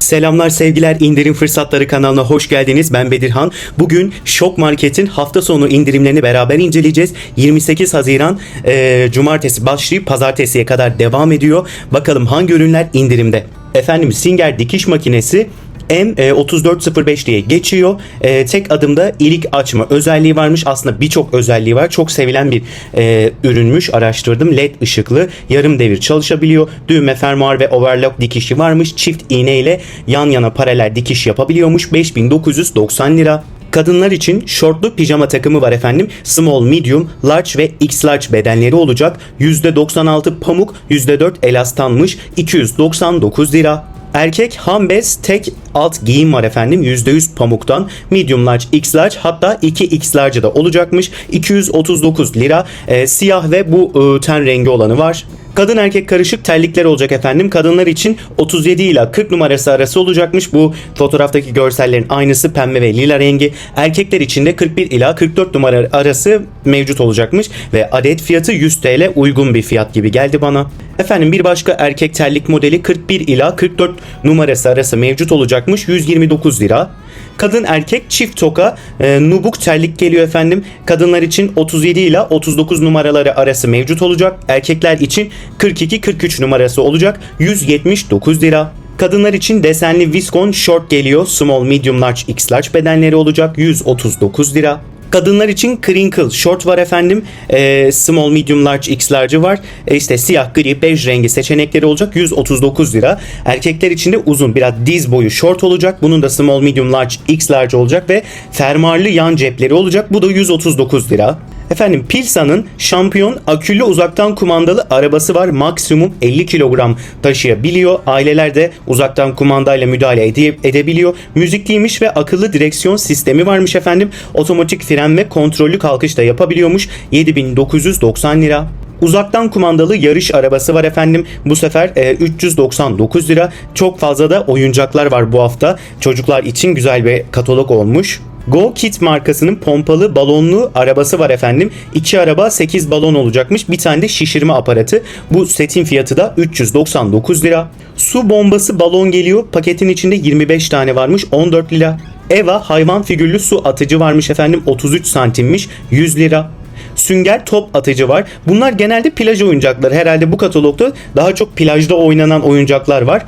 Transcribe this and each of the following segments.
Selamlar sevgiler indirim fırsatları kanalına hoş geldiniz. Ben Bedirhan. Bugün Şok Market'in hafta sonu indirimlerini beraber inceleyeceğiz. 28 Haziran e, Cumartesi başlayıp Pazartesiye kadar devam ediyor. Bakalım hangi ürünler indirimde? Efendim Singer dikiş makinesi M3405 diye geçiyor. E, tek adımda ilik açma özelliği varmış. Aslında birçok özelliği var. Çok sevilen bir e, ürünmüş. Araştırdım. LED ışıklı, yarım devir çalışabiliyor. Düğme, fermuar ve overlock dikişi varmış. Çift iğne ile yan yana paralel dikiş yapabiliyormuş. 5990 lira. Kadınlar için şortlu pijama takımı var efendim. Small, medium, large ve x large bedenleri olacak. %96 pamuk, %4 elastanmış. 299 lira. Erkek ham bez tek alt giyim var efendim. %100 pamuktan. Medium large, x large hatta 2x large da olacakmış. 239 lira. Ee, siyah ve bu e, ten rengi olanı var. Kadın erkek karışık terlikler olacak efendim. Kadınlar için 37 ile 40 numarası arası olacakmış. Bu fotoğraftaki görsellerin aynısı pembe ve lila rengi. Erkekler için de 41 ila 44 numara arası mevcut olacakmış. Ve adet fiyatı 100 TL uygun bir fiyat gibi geldi bana. Efendim bir başka erkek terlik modeli 41 ila 44 numarası arası mevcut olacakmış. 129 lira. Kadın erkek çift toka e, nubuk terlik geliyor efendim. Kadınlar için 37 ile 39 numaraları arası mevcut olacak. Erkekler için 42-43 numarası olacak. 179 lira. Kadınlar için desenli viskon short geliyor. Small, medium, large, x large bedenleri olacak. 139 lira. Kadınlar için crinkle short var efendim. Ee, small, medium, large, x large'ı var. Ee, işte siyah, gri, bej rengi seçenekleri olacak. 139 lira. Erkekler için de uzun biraz diz boyu short olacak. Bunun da small, medium, large, x large olacak ve fermuarlı yan cepleri olacak. Bu da 139 lira. Efendim Pilsa'nın şampiyon akülü uzaktan kumandalı arabası var. Maksimum 50 kilogram taşıyabiliyor. Aileler de uzaktan kumandayla müdahale ede- edebiliyor. Müzikliymiş ve akıllı direksiyon sistemi varmış efendim. Otomatik fren ve kontrollü kalkış da yapabiliyormuş. 7990 lira. Uzaktan kumandalı yarış arabası var efendim. Bu sefer e, 399 lira. Çok fazla da oyuncaklar var bu hafta. Çocuklar için güzel bir katalog olmuş. Go Kit markasının pompalı balonlu arabası var efendim. İki araba 8 balon olacakmış. Bir tane de şişirme aparatı. Bu setin fiyatı da 399 lira. Su bombası balon geliyor. Paketin içinde 25 tane varmış. 14 lira. Eva hayvan figürlü su atıcı varmış efendim. 33 santimmiş. 100 lira. Sünger top atıcı var. Bunlar genelde plaj oyuncakları. Herhalde bu katalogda daha çok plajda oynanan oyuncaklar var.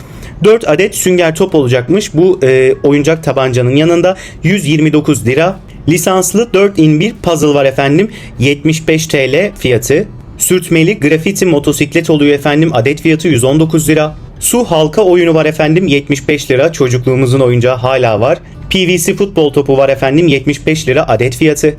4 adet sünger top olacakmış. Bu e, oyuncak tabancanın yanında 129 lira. Lisanslı 4 in 1 puzzle var efendim. 75 TL fiyatı. Sürtmeli grafiti motosiklet oluyor efendim. Adet fiyatı 119 lira. Su halka oyunu var efendim 75 lira. Çocukluğumuzun oyuncağı hala var. PVC futbol topu var efendim 75 lira adet fiyatı.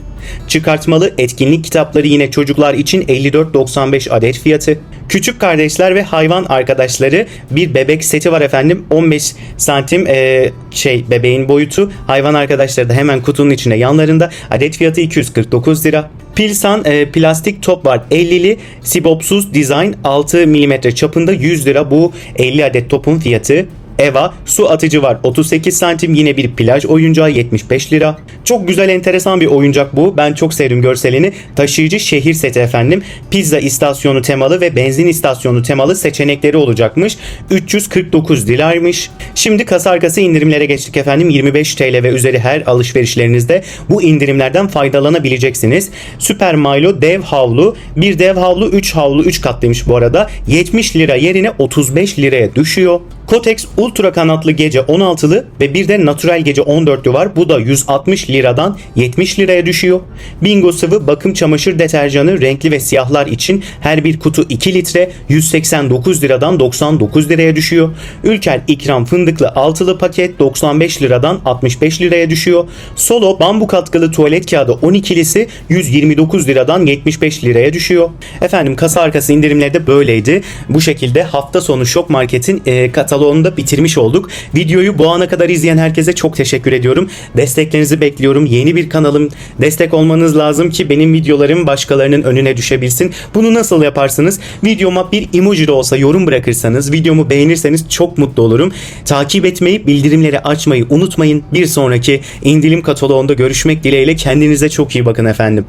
Çıkartmalı etkinlik kitapları yine çocuklar için 54.95 adet fiyatı. Küçük kardeşler ve hayvan arkadaşları bir bebek seti var efendim 15 santim eee, şey bebeğin boyutu. Hayvan arkadaşları da hemen kutunun içinde yanlarında adet fiyatı 249 lira. Pilsan e, plastik top var 50'li sibopsuz design 6 mm çapında 100 lira bu 50 adet topun fiyatı. Eva su atıcı var 38 santim yine bir plaj oyuncağı 75 lira. Çok güzel enteresan bir oyuncak bu. Ben çok sevdim görselini. Taşıyıcı şehir seti efendim. Pizza istasyonu temalı ve benzin istasyonu temalı seçenekleri olacakmış. 349 liraymış. Şimdi kasa arkası indirimlere geçtik efendim. 25 TL ve üzeri her alışverişlerinizde bu indirimlerden faydalanabileceksiniz. Süper Milo dev havlu. Bir dev havlu 3 havlu 3 katlıymış bu arada. 70 lira yerine 35 liraya düşüyor. Kotex Ultra kanatlı gece 16'lı ve bir de natural gece 14'lü var. Bu da 160 liradan 70 liraya düşüyor. Bingo sıvı bakım çamaşır deterjanı renkli ve siyahlar için her bir kutu 2 litre 189 liradan 99 liraya düşüyor. Ülker ikram fındıklı altılı paket 95 liradan 65 liraya düşüyor. Solo bambu katkılı tuvalet kağıdı 12'lisi 129 liradan 75 liraya düşüyor. Efendim kasa arkası indirimleri de böyleydi. Bu şekilde hafta sonu Şok Market'in e, kataloğunu da bitirmiş olduk. Videoyu bu ana kadar izleyen herkese çok teşekkür ediyorum. Desteklerinizi bekliyorum. Yeni bir kanalım. Destek olmanız lazım ki benim videolarım başkalarının önüne düşebilsin. Bunu nasıl yaparsınız? Videoma bir emoji de olsa yorum bırakırsanız, videomu beğenirseniz çok mutlu olurum. Takip etmeyi, bildirimleri açmayı unutmayın. Bir sonraki indirim kataloğunda görüşmek dileğiyle kendinize çok iyi bakın efendim.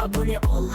Abone ol